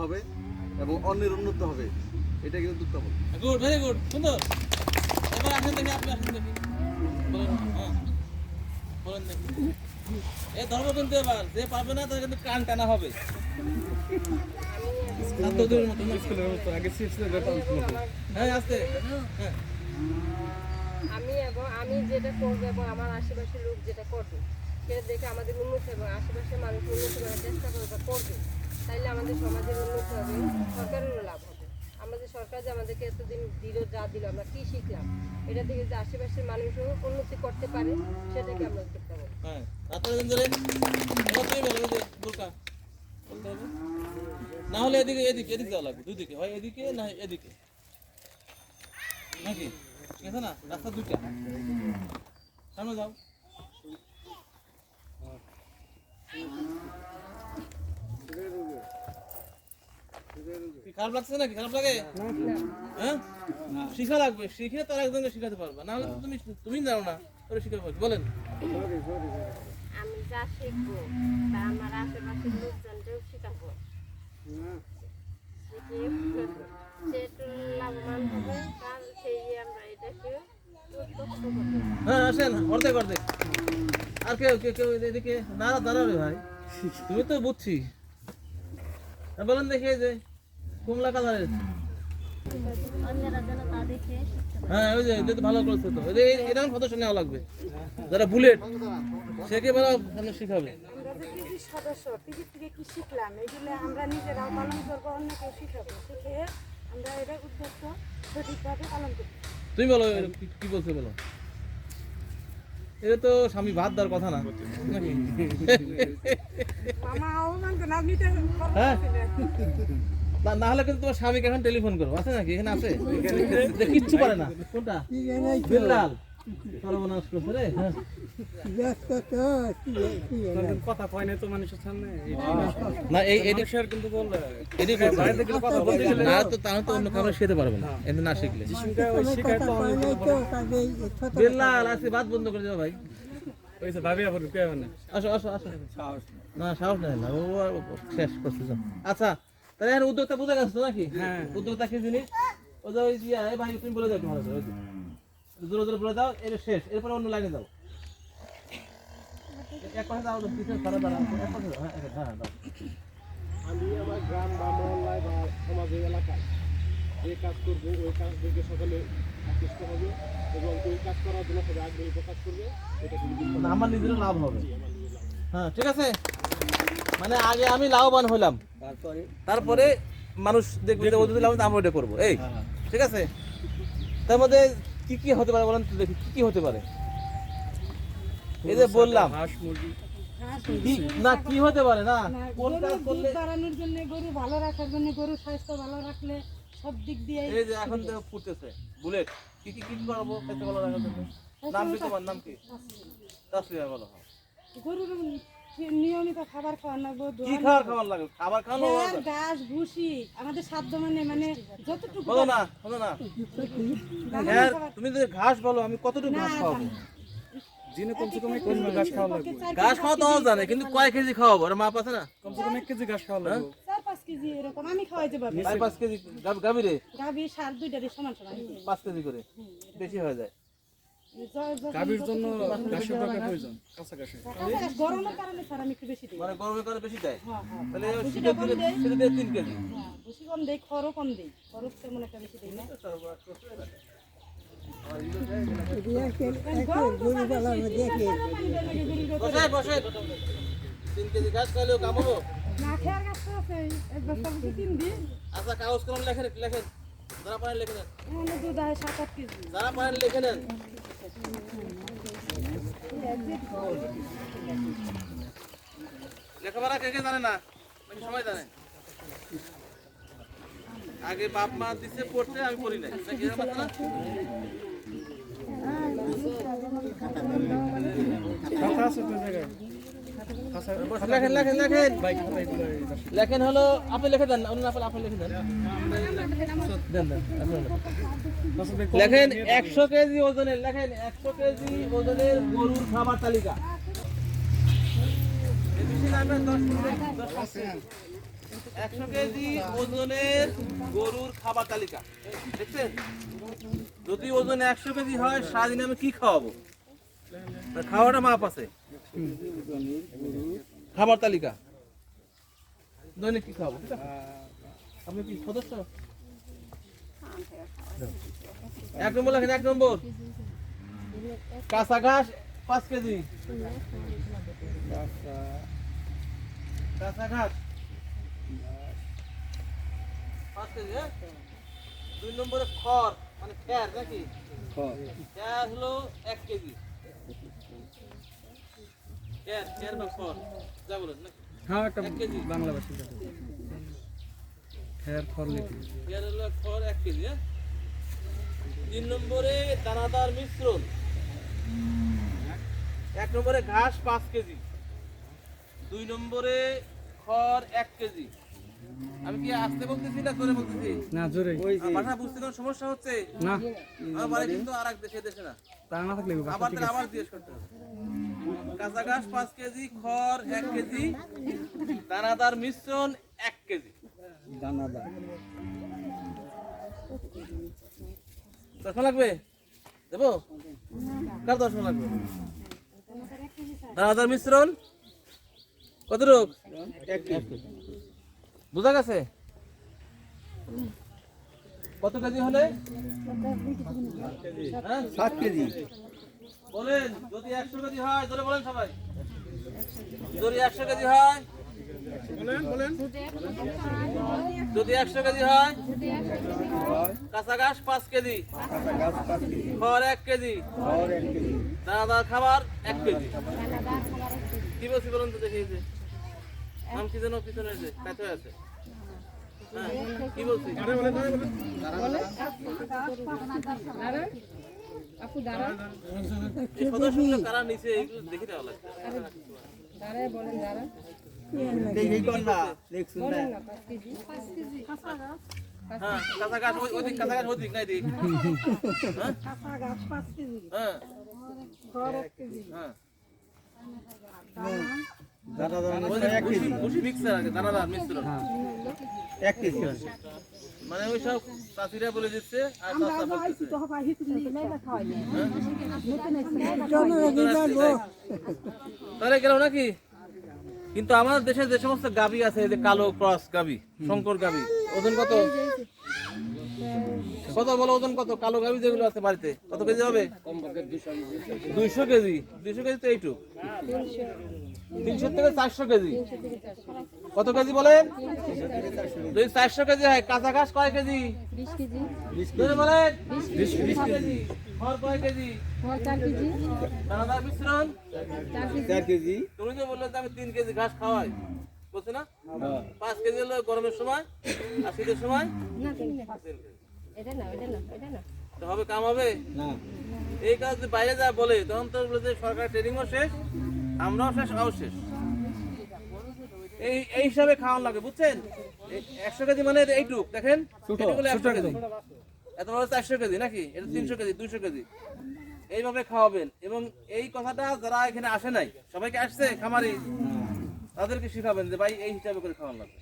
হবে এবং অন্যের উন্নত হবে। এটা কিন্তু উত্তম গুড ভেরি গুড সুন্দর। এবার আসেন দেখি আপনি আসেন দেখি। বলেন হ্যাঁ বলেন দেখি। এ ধর্ম কিন্তু এবার যে পারবে না তার কিন্তু কান টানা হবে। হ্যাঁ আসতে। হ্যাঁ। আমি এবং আমি যেটা করব এবং আমার আশেপাশের লোক যেটা করবে সেটা দেখে আমাদের উন্নতি এবং আশেপাশের মানুষ উন্নতি করার চেষ্টা করবে করবে। তাইলে আমাদের সমাজের উন্নতি হবে, সরকারেরও লাভ হবে। আমাদের সরকার যে আমাদেরকে এতদিন দিল, যা দিল, আমরা কি শিখলাম? এটা থেকে যে আশেপাশের মানুষও উন্নতি করতে পারে, সেটাকে আমরা হ্যাঁ তুমি বলো, ওই যে বোরকা বলতে হবে। না হলে এদিকে এদিকে এদিকে দেওয়া লাগবে, দুদিকে। হয় এদিকে, না হয় এদিকে। নাকি? ঠিক আছে না? রাস্তা দুইটা। সামনে যাও কি খারাপ লাগছে নাকি? খারাপ লাগে? হ্যাঁ? শিখা লাগবে। শিখে তার একজনকে শিখাতে পারবে। না হলে তো তুমি তুমি জানো না। তোরে শিখাতে পারবে বলেন। আমি যা শিখব তা আমার আশেপাশের লোকজনকেও শেখাবো। হ্যাঁ আসেন। অর্ধেক অর্ধেক। আর কেউ কেউ কেউ এদিকে দাঁড়া দাঁড়াবে ভাই। তুমি তো বুঝছি। বলেন দেখি যে। কমলা কালারের? হ্যাঁ ওই যে এটা তো ভালো করেছে তো। এরকম সদস্য নেওয়া লাগবে যারা বুলেট সে কে ভালো শিখাবে আমরা যে কৃষি সদস্য কৃষি থেকে কি শিখলাম এগুলো আমরা নিজেরাও পালন করব অন্যকেও শিখাবো। শিখে আমরা এটা উদ্যোক্ত সঠিকভাবে পালন করব তুমি বলো কি- বলছো বলো? এটা তো স্বামী ভাত দেওয়ার কথা না নাকি? নিতে হ্যাঁ? না না হলে কিন্তু তোমার স্বামীকে এখন টেলিফোন করব আছে নাকি? এখানে আছে? কিচ্ছু পারে না। কোনটা? বিল্লাল। সর্বনাশ করছে রে। হ্যাঁ। কথা কয় না তো মানুষের সামনে? না এই এদিক মানুষের কিন্তু বললে এদিক বাইরে থেকে কথা বলতে গেলে না তো তাহলে তো অন্য কাউকে শিখতে পারবে না। এমনি না শিখলে। জিসিমটা ওই শিখায় তো আমি বিল্লাল আসি বাদ বন্ধ করে ভাই। ওই ভাবি আবার কে আসো আসো আসো। না সাহস নেই না। ও শেষ করছে আচ্ছা তাহলে আর উদ্যোগটা বুঝে গেছো নাকি? হ্যাঁ। উদ্যোগটা কি জিনিস ও যে ওই ইয়া, ভাই তুমি বলে দাও ওই জোরে জোরে বলে দাও এটা শেষ। এরপরে অন্য লাইনে দাও এক পাশে দাও পিছনে সারা দাঁড়াও। এক পাশে দাও হ্যাঁ হ্যাঁ দাও। আমি আমার গ্রাম বা মহল্লায় বা সমাজের এলাকায় যে কাজ করব ওই কাজ থেকে সকলে আকৃষ্ট হবে এবং ওই কাজ করার জন্য সবাই আগ্রহী প্রকাশ করবে। এটা কিন্তু মানে আমার নিজেরও লাভ হবে। হ্যাঁ ঠিক আছে? মানে আগে আমি লাভবান হলাম তারপরে মানুষ দেখবে যে ওদের লাভ আমরা ওটা করব। এই ঠিক আছে? তার মধ্যে কি কি হতে পারে বলেন তো দেখি কি কি হতে পারে? এই যে বললাম। না কি হতে পারে না? করলে বাড়ানোর জন্য গরু ভালো রাখার জন্য গরুর স্বাস্থ্য ভালো রাখলে সব দিক দিয়ে এই যে এখন তো ফুটতেছে বুলেট কি কি কি করব খেতে ভালো রাখার জন্য? নাম কি তোমার? নাম কি? তাসলিমা। বলো হ্যাঁ। গরুর নিয়মিত খাবার খাওয়ানো কি খাবার খাবার লাগে? খাবার খাওয়ানো ঘাস ভুসি আমাদের সাধ্য মানে মানে যতটুকু বলো না শোনো না। হ্যাঁ তুমি যদি ঘাস বলো আমি কতটুকু ঘাস খাওয়াবো? দিনে কমসে কম এক কেজি ঘাস খাওয়া লাগবে। ঘাস খাওয়া তো জানে কিন্তু কয় কেজি খাওয়াবো? ওরা মাপ আছে না। কমসে কম এক কেজি ঘাস খাওয়া লাগবে। চার পাঁচ কেজি এরকম আমি খাওয়াইতে পারব চার পাঁচ কেজি গাভি রে গাভী সার সমান সমান। পাঁচ কেজি করে। বেশি হয়ে যায়। গাভীর জন্য ঘাসের দরকার প্রয়োজন কাছাকাছি। গরমের কারণে স্যার আমি একটু বেশি দিই। মানে গরমের কারণে বেশি দেয়? তাহলে শীতের দিনে শীতের দিনে তিন কেজি কম দেই খড়ও কম দেই খড়ও তেমন একটা বেশি দেই না গরম তো স্যার বেশি, শীতকালে পানি দেয় লাগে গরুর গোবরে। বসে বসে। তিন কেজি ঘাস খাইলেও কামাবো না খেয়ার গাছ আছে এক বস্তা ভুসি তিন দিন। আচ্ছা কাগজ কলম লেখেন লেখেন। যারা পারেন লিখে নেন। দুধ সাত আট কেজি। যারা পারেন লিখে নেন। লেখাপড়া কে কে জানে না? নাকি সবাই জানে। আগে বাপ মা দিছে পড়তে আমি পড়ি নাই। নাকি না? লেখেন হলো আপনি লিখে দেন অন্য আপনি আপনি লিখে দেন দেন দেন। লিখেন। একশো কেজি ওজনের, লেখেন একশো কেজি ওজনের গরুর খাবার তালিকা। একশো কেজি ওজনের গরুর খাবার তালিকা। দেখছেন? যদি ওজন একশো কেজি হয়, সারাদিন আমি কি খাওয়াবো? খাওয়াটা মাপ আছে। খাবার তালিকা। দৈনিক কি খাওয়াবো? আপনি কি সদস্য? এক নম্বর লেখেন এক নম্বর। কাঁচা ঘাস পাঁচ কেজি। কাঁচা ঘাস। পাঁচ কেজি হ্যাঁ? দুই নম্বরে খড় মানে খ্যার নাকি? খ্যার হলো এক কেজি। খ্যার খ্যার বা খড় যা বলেন নাকি? হ্যাঁ একটা কেজি। বাংলা ভাষা ফল লিখি পেয়ার হলো খড় এক কেজি হ্যাঁ? তিন নম্বরে দানাদার মিশ্রণ। এক নম্বরে ঘাস পাঁচ কেজি। দুই নম্বরে খড় এক কেজি। আমি কি আসতে বলতেছি না করে বলতেছি? না জোরে ভাষা বুঝতে কোনো সমস্যা হচ্ছে? না। আমার বাড়ি কিন্তু আর এক দেশে দেশে না। তা না থাকলে আবার আবার জিজ্ঞেস করতে হবে। কাঁচা ঘাস পাঁচ কেজি খড় এক কেজি দানাদার মিশ্রণ এক কেজি। দানাদার। দশমা লাগবে? দেবো? কার দশমা লাগবে? দানাদার মিশ্রণ? কত রোগ বুঝা গেছে? কত কেজি হলে? হ্যাঁ? সাত কেজি। বলেন যদি একশো কেজি হয় ধরে বলেন সবাই। যদি একশো কেজি হয় যদি একশো কেজি হয়? কাঁচা ঘাস পাঁচ কেজি। খড় এক কেজি। দানাদার খাবার এক কেজি। কি বলছি বলুন তো দেখি এই নাম কি যেন পিছনে যে কাছে আছে। হ্যাঁ কি বলছি? কারা নিচে, এইগুলো দেখে দেওয়া লাগবে দাঁড়ায়, বলেন, দাঁড়ান। দেখি কোন দেখছুন না বলেন না। পাঁচ কেজি পাঁচ কেজি হ্যাঁ কাঁচা ঘাস ওই- ওইদিক কাঁচা ঘাস ওইদিক নাই দিক হ্যাঁ? কাঁচা গাছ পাঁচ কেজি হ্যাঁ। খড় এক কেজি। হ্যাঁ মিক্সার আছে দানাদার মিশ্রণ এক কেজি মানে ওই সব চাষিরা বলে দিচ্ছে আর বলতেছে। তাহলে গেল নাকি? কিন্তু আমাদের দেশে যে সমস্ত গাবি আছে যে কালো ক্রস গাবি শঙ্কর গাবি ওজন কত? কত বলো ওজন কত? কালো গাবি যেগুলো আছে বাড়িতে কত কেজি হবে? দুইশো কেজি। দুইশো কেজি তো এইটুক। তিনশো থেকে চারশো কেজি। কত কেজি বলেন যদি চারশো কেজি হয়। কাঁচা ঘাস কয় কেজি? বিশ কেজি। বলেন। বিশ কেজি। খড় কয় কেজি? দানাদার মিশ্রণ? চার কেজি। তুমি বললে আমি তিন কেজি ঘাস খাওয়াই বলছে না? পাঁচ কেজি হলো গরমের সময় আর শীতের সময়। এটা না এটা না এটা না তো হবে কাম হবে? না। এই কাজ যদি বাইরে যা বলে তখন তো বলে যে সরকার ট্রেনিংও শেষ আমরাও শেষ আও শেষ। এই এই হিসাবে খাওয়ান লাগে বুঝছেন? এই একশো কেজি মানে এইটুক দেখেন? একশো কেজি। এত বড় চারশো কেজি নাকি? এটা তিনশো কেজি দুইশো কেজি। এইভাবে খাওয়াবেন। এবং এই কথাটা যারা এখানে আসে নাই সবাইকে আসছে খামারি। তাদেরকে শিখাবেন যে ভাই এই হিসাবে করে খাওয়ান লাগবে।